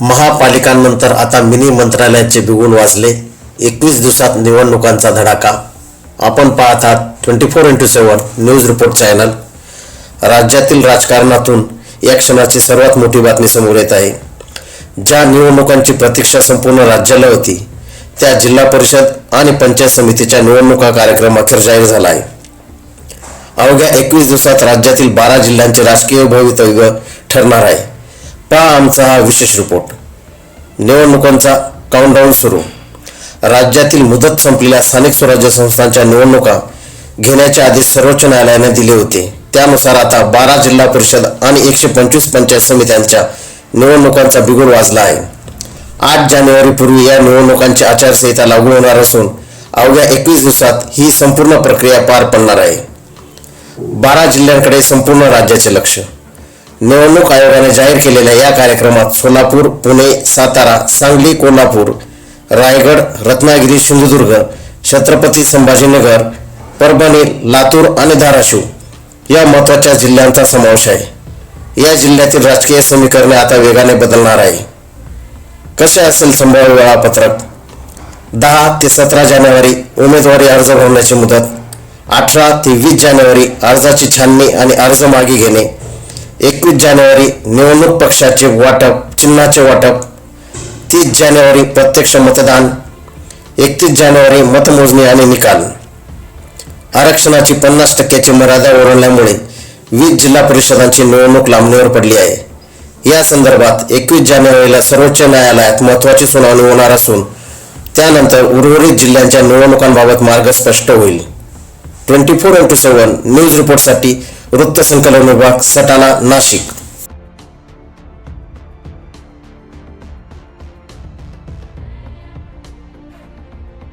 महापालिकांनंतर आता मिनी मंत्रालयाचे बिगुल वाजले. एकवीस दिवसात निवडणुकांचा धडाका. आपण पाहत आहात twenty four into seven news report channel. राज्यातील राजकारणातून या क्षणाची सर्वात मोठी बातमी समोर येत आहे. ज्या निवडणुकांची प्रतीक्षा संपूर्ण राज्याला होती त्या जिल्हा परिषद आणि पंचायत समितीच्या निवडणुका कार्यक्रम अखेर जाहीर झाला आहे. अवघ्या एकवीस दिवसात राज्यातील बारा जिल्ह्यांचे राजकीय भवितव्य ठरणार आहे. पहा आमचा हा विशेष रिपोर्ट. निवडणुकांचा काउंटडाऊन सुरू. राज्यातील मुदत संपलेल्या स्थानिक स्वराज्य संस्थांच्या निवडणुका घेण्याच्या आधी सर्वोच्च न्यायालयाने दिले होते. त्यानुसार आता बारा जिल्हा परिषद आणि एकशे पंचवीस पंचायत समित्यांच्या निवडणुकांचा बिगुल वाजला आहे. आठ जानेवारीपूर्वी या निवडणुकांची आचारसंहिता लागू होणार असून अवघ्या एकवीस दिवसात ही संपूर्ण प्रक्रिया पार पडणार आहे. बारा जिल्ह्यांकडे संपूर्ण राज्याचे लक्ष. निवडणूक आयोगाने जाहीर केलेल्या या कार्यक्रमात सोलापूर पुणे सातारा सांगली कोल्हापूर रायगड रत्नागिरी सिंधुदुर्ग छत्रपती संभाजीनगर परभणी लातूर आणि धाराशिव या महत्त्वाच्या जिल्ह्यांचा समावेश आहे. या जिल्ह्यातील राजकीय समीकरणे आता वेगाने बदलणार आहे. कसे असेल संभाव्य वेळापत्रक? दहा ते सतरा जानेवारी उमेदवारी अर्ज भरण्याची मुदत अठरा ते वीस जानेवारी अर्जाची छाननी आणि अर्ज मागे घेणे एकवीस जानेवारी निवडणूक पक्षाचे वाटप चिन्हाचे वाटप तीस जानेवारी प्रत्यक्ष मतदान एकतीस जानेवारी मतमोजणी आणि निकाल. आरक्षणाची पन्नास टक्क्याची मर्यादा ओरडल्यामुळे वीस जिल्हा परिषदांची निवडणूक लांबणीवर पडली आहे. या संदर्भात एकवीस जानेवारीला सर्वोच्च न्यायालयात महत्त्वाची सुनावणी होणार असून त्यानंतर उर्वरित जिल्ह्यांच्या निवडणुकांबाबत मार्ग स्पष्ट होईल. Twenty four into seven news रिपोर्टसाठी वृत्तसंकलन विभाग सटाणा नाशिक